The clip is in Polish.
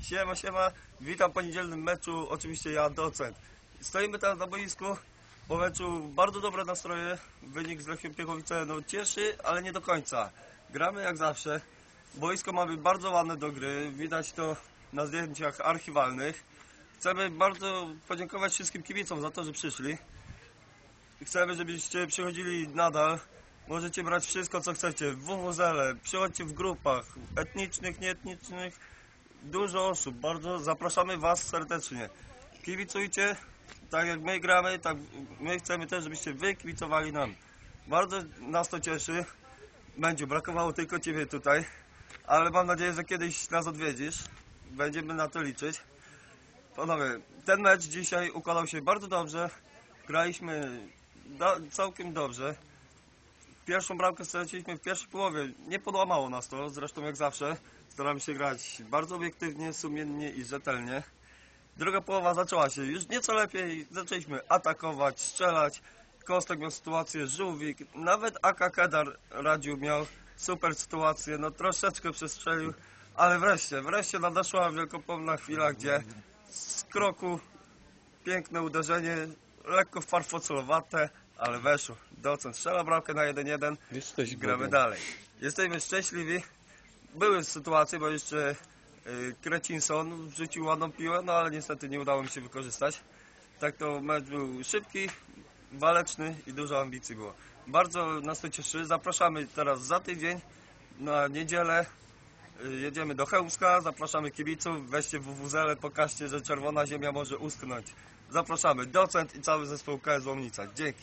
Siema, siema. Witam po niedzielnym meczu. Oczywiście ja, docent. Stoimy teraz na boisku. Po meczu bardzo dobre nastroje. Wynik z Lechią Piechowice no, cieszy, ale nie do końca. Gramy jak zawsze. Boisko mamy bardzo ładne do gry. Widać to na zdjęciach archiwalnych. Chcemy bardzo podziękować wszystkim kibicom za to, że przyszli. Chcemy, żebyście przychodzili nadal. Możecie brać wszystko, co chcecie. W WWZL, przychodźcie w grupach etnicznych, nieetnicznych. Dużo osób. Bardzo zapraszamy Was serdecznie. Kibicujcie, tak jak my gramy, tak my chcemy też, żebyście Wy kibicowali nam. Bardzo nas to cieszy. Będzie brakowało tylko Ciebie tutaj, ale mam nadzieję, że kiedyś nas odwiedzisz. Będziemy na to liczyć. Panowie, ten mecz dzisiaj układał się bardzo dobrze. Graliśmy do, całkiem dobrze. Pierwszą bramkę straciliśmy w pierwszej połowie. Nie podłamało nas to, zresztą jak zawsze. Staramy się grać bardzo obiektywnie, sumiennie i rzetelnie. Druga połowa zaczęła się już nieco lepiej. Zaczęliśmy atakować, strzelać. Kostek miał sytuację, Żółwik, nawet AK Kedar radził miał super sytuację. No troszeczkę przestrzelił, ale wreszcie, wreszcie nadeszła wielkopomna chwila, gdzie z kroku piękne uderzenie, lekko farfocelowate, ale weszło. Docent strzela bramkę na 1-1. Jesteś Gramy Bogiem. dalej. Jesteśmy szczęśliwi. Były sytuacje, bo jeszcze y, Krecinson wrzucił ładną piłę, no ale niestety nie udało mi się wykorzystać. Tak to mecz był szybki, waleczny i dużo ambicji było. Bardzo nas to cieszy. Zapraszamy teraz za tydzień na niedzielę. Y, Jedziemy do Chełmska, zapraszamy kibiców, weźcie WWZL, pokażcie, że czerwona ziemia może uschnąć. Zapraszamy docent i cały zespół KS Łomnica. Dzięki.